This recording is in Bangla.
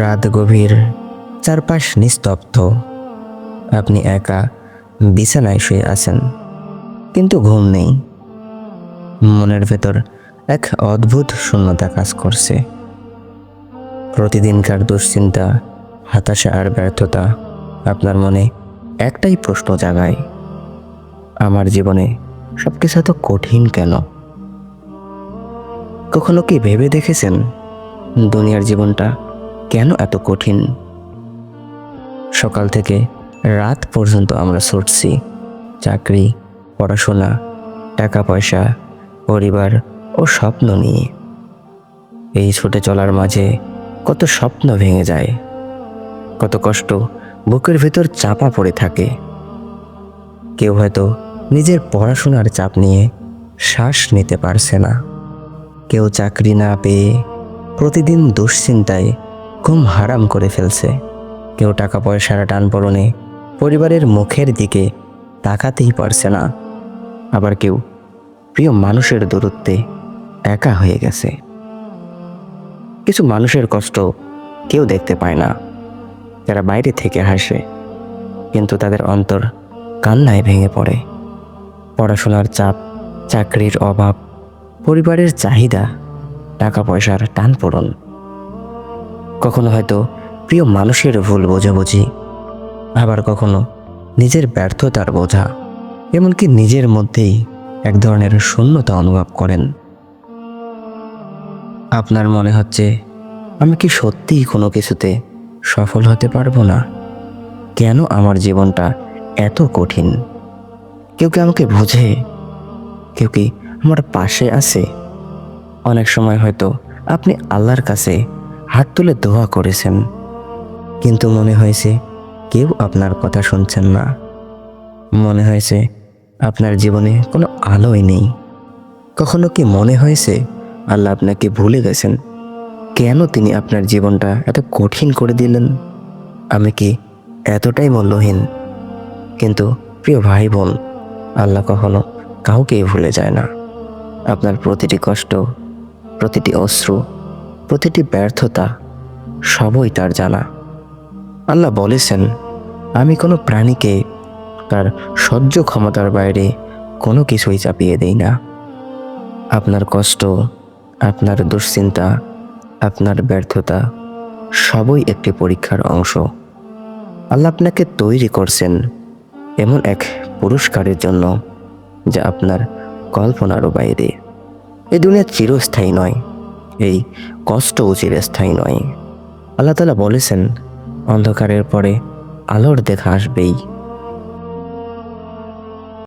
রাত গভীর, চারপাশ নিস্তব্ধ। আপনি একা বিছানায় শুয়ে আছেন, কিন্তু ঘুম নেই। মনের ভেতর এক অদ্ভুত শূন্যতা কাজ করছে। প্রতিদিনকার দুশ্চিন্তা, হতাশা আর ব্যর্থতা আপনার মনে একটাই প্রশ্ন জাগায়। আমার জীবনে সব কিছু এত কঠিন কেন? কখনো কি ভেবে দেখেছেন দুনিয়ার জীবনটা কেন এত কঠিন? সকাল থেকে রাত পর্যন্ত আমরা ছুটছি। চাকরি, পড়াশোনা টাকা পয়সা পরিবার ও স্বপ্ন নিয়ে। এই ছুটে চলার মাঝে কত স্বপ্ন ভেঙে যায়। কত কষ্ট বুকের ভেতর চাপা পড়ে থাকে। কেউ হয়তো নিজের পড়াশোনার চাপ নিয়ে শ্বাস নিতে পারছে না। কেউ চাকরি না পেয়ে প্রতিদিন দুশ্চিন্তায় ঘুম হারাম করে ফেলছে। কেউ টাকা পয়সার টান পড়নে পরিবারের মুখের দিকে তাকাতেই পারছে না। আবার কেউ প্রিয় মানুষের দূরত্বে একা হয়ে গেছে। কিছু মানুষের কষ্ট কেউ দেখতে পায় না। যারা বাইরে থেকে হাসে, কিন্তু তাদের অন্তর কান্নায় ভেঙে পড়ে। পড়াশোনার চাপ, চাকরির অভাব, পরিবারের চাহিদা টাকা পয়সার টান পড়ন কখনো হয়তো প্রিয় মানুষের ভুল বোঝাবুঝি, আবার কখনো নিজের ব্যর্থতার বোঝা, এমনকি নিজের মধ্যেই এক ধরনের শূন্যতা অনুভব করেন। আপনার মনে হচ্ছে, আমি কি সত্যিই কোনো কিছুতে সফল হতে পারব না? কেন আমার জীবনটা এত কঠিন? কেউ কি আমাকে বোঝে? কেউ কি আমার পাশে আছে? অনেক সময় হয়তো আপনি আল্লাহর কাছে হাত তুলে দোয়া করেছেন। কিন্তু মনে হয়েছে কেউ আপনার কথা শুনছেন না। মনে হয়েছে আপনার জীবনে কোনো আলোই নেই। কখনো কি মনে হয়েছে আল্লাহ আপনাকে ভুলে গেছেন? কেন তিনি আপনার জীবনটা এত কঠিন করে দিলেন? আমি কি এতটাই মূল্যহীন? কিন্তু প্রিয় ভাই বোন আল্লাহ কখনো কাউকেই ভুলে যায় না। আপনার প্রতিটি কষ্ট, প্রতিটি অশ্রু প্রতিটি ব্যর্থতা সবই তার জানা আল্লাহ বলেছেন, আমি কোনো প্রাণীকে তার সহ্য ক্ষমতার বাইরে কোনো কিছুই চাপিয়ে দেই না। আপনার কষ্ট, আপনার দুশ্চিন্তা, আপনার ব্যর্থতা সবই একটি পরীক্ষার অংশ। আল্লাহ আপনাকে তৈরি করছেন এমন এক পুরস্কারের জন্য যা আপনার কল্পনারও বাইরে। এ দুনিয়া চিরস্থায়ী নয়। এই কষ্টও চিরস্থায়ী নয়। আল্লাহ তালা বলেছেন অন্ধকারের পরে আলোর দেখা আসবেই।